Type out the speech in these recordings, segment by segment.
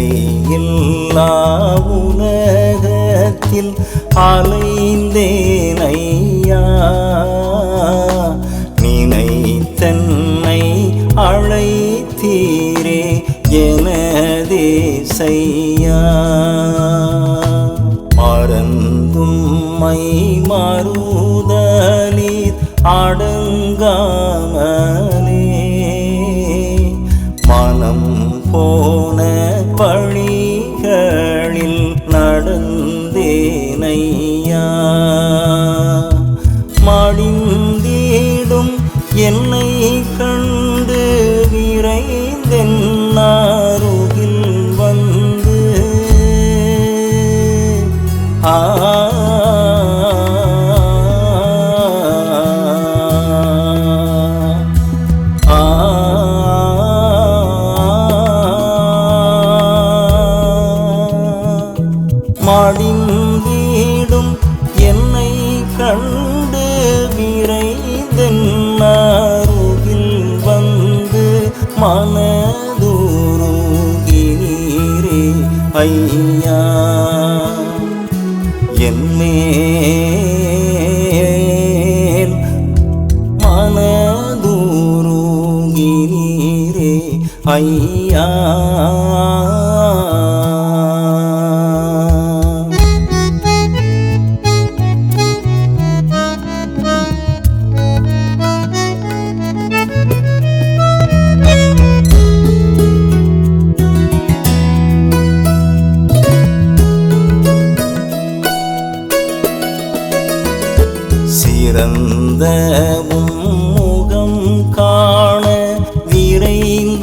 நிலையில்லா உலகத்தில் அலைந்தேன் ஐயா. நினைத்தன்னை அழைத்தீரே எனதே செய்யா மறந்தும்மை மை மறுதலீர் நடந்தேனையா மடிந்தீடும் என்னை கண்டு விரைந்தென் வந்து மனதுருகி ஐயா. என்மேல் மனதுருகி ஐயா. சிறந்த முகம் காண விரைந்தாசிதே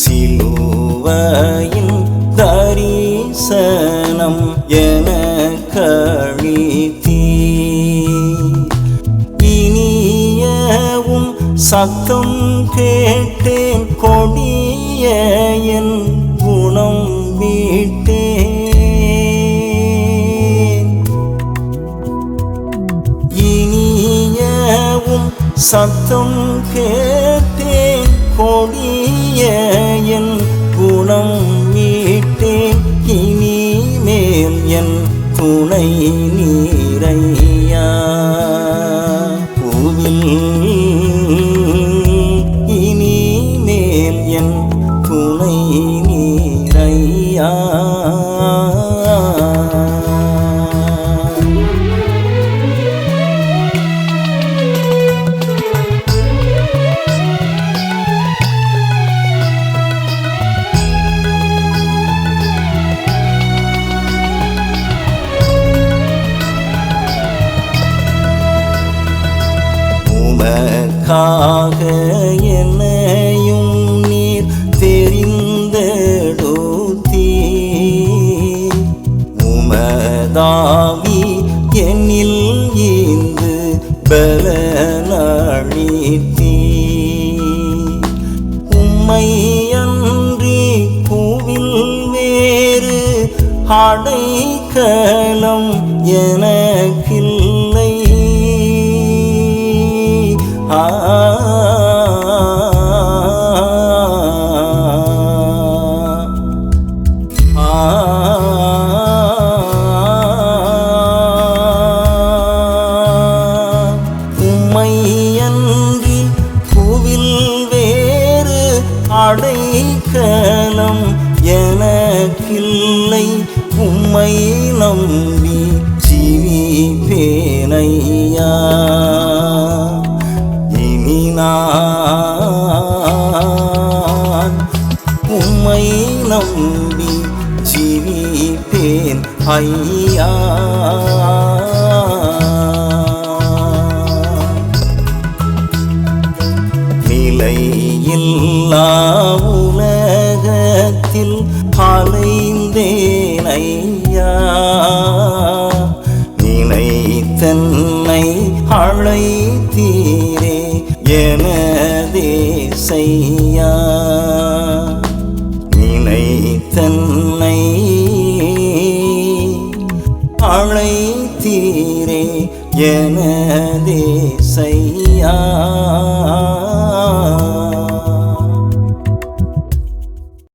சிலுவையின் தரிசனம் என கழித்தீ. இனியவும் சத்தம் கேட்டேன் கோ சத்தம் கேட்டேன் கொடிய என் குணம் மீட்டேன் இனிமேல் என் துணை நீரையா? பூவில் இனிமேல் என் துணை நீரையா? உமக்காக என்னையும் நீர் தெரிந்தெடுத்தீ உமதாவி என்னில் இந்து பலனளித்தீ உம்மை அன்றி பூவில் வேறு அடைக்கலம் எனக்கு அடைக்கலம் எனக்கில்லை. உம்மை நம்பி ஜீவிப்பேனையா. இனி நான் உம்மை நம்பி ஜீவிப்பேன் ஐயா. நிலை இல்லா உலகத்தில் அலைந்தேன் ஐயா. தன்னை அழைத்தீரே எனதே செய்யா அழைத்தீரே எனதே செய்யா